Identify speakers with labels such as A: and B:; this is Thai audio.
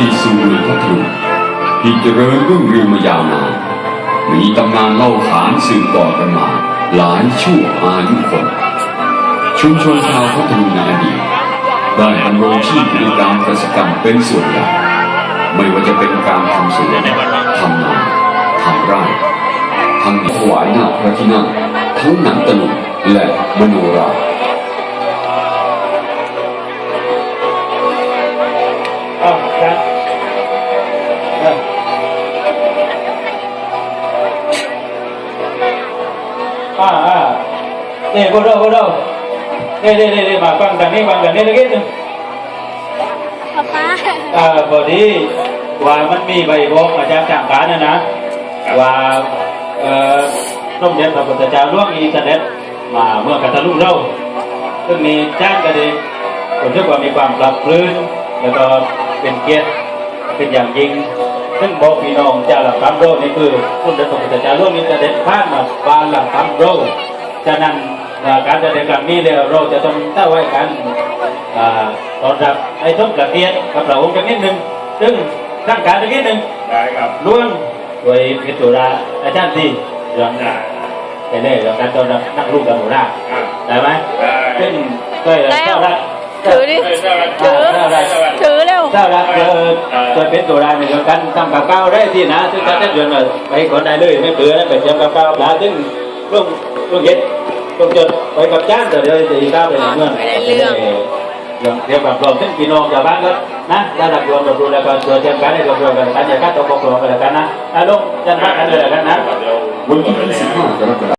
A: ดีตสู่เมืองพัทลุงที่เจริญรุ่งเรืองมายาวนาน มีตำนานเล่าขานสืบต่อกันมา หลายชั่วอายุคน ชุมชนชาวพัทลุงในอดีตได้ดำรงชีพในการเกษตรกรรมเป็นส่วนใหญ่ไม่ว่าจะเป็นการทำสวนทำนาทำไร่ทั้งถวายหน้าพระที่นั่งทั้งหนังตะลุงและมโนรา
B: อ้าวครับ อ่าอ่าเนี่ยพวกเราพวกเราเนี่ยเนี่ยเนี่ยมาฟังกันนี่ฟังกันนี่ตะกี้นึง
C: ป๊าป๊า
B: อ่าพอดีว่ามันมีใบบอกมาจากทางการนะนะว่าเอ่อร่มเย็นพระพุทธเจ้าล่วงอีเสด็จมาเมื่อกระทะลุงเราซึ่งมีจ้างกันเองผมเชื่อว่ามีความปรับปลื้มแล้วก็เป็นเกียรติเป็นอย่างยิ่ง ซึ่งบอกพี่น้องเจ้าหลักคำโรนี่คือคุณพระพุทธเจ้าล่วงอีเสด็จผ่านมาบานหลักคำโรฉะนั้นอ่าการแสดงครั้งนี้เนี่ยเราจะต้องตั้งไว้กันอ่าตอนรับไอ้ทุกประเกียรติกับพระองค์กันนิดหนึ่งซึ่งร่างกายกันนิดหนึ่ง
D: ได้ครับ
B: ล้วนโดยพิจุราอาจารย์ที่เรื่อง
D: ได้
B: ไปเล่เรื่องการต้อนรับนักลูกกับหนูนา
D: ครับ
B: ได้ไหม
D: ได้
B: ซึ่งก็
C: แล้ว
B: เจ้ารัก
C: ถือดิ
D: ได้ได้
C: ถือ
D: ได้ได้
C: เจ้า
B: รักเออตัวเป็นตัวรายในเรื่องการทำกับข้าวได้ที่นะซึ่งการจะเดือนไปคนได้เลยไม่เบื่อไปเตรียมกับข้าวปลาซึ่งร่วงร่วงเย็ดร่วงจดไปกับจ้างแต่เดี๋ยวจะอีกข้าวไปเมือง
C: ไม่ได้เรื่อง
B: เรื่องเรียกแบบรวมซึ่งพี่น้องชาวบ้านก็นะระดับรวมรับรู้แล้วก็ตัวเทียมกันให้รวมรวมกันกันอย่าคัดตัวปกครองกันแล้วกันนะอารมณ์จันทร์กันเลยกันนะ
A: วันที่25กรกฎาคม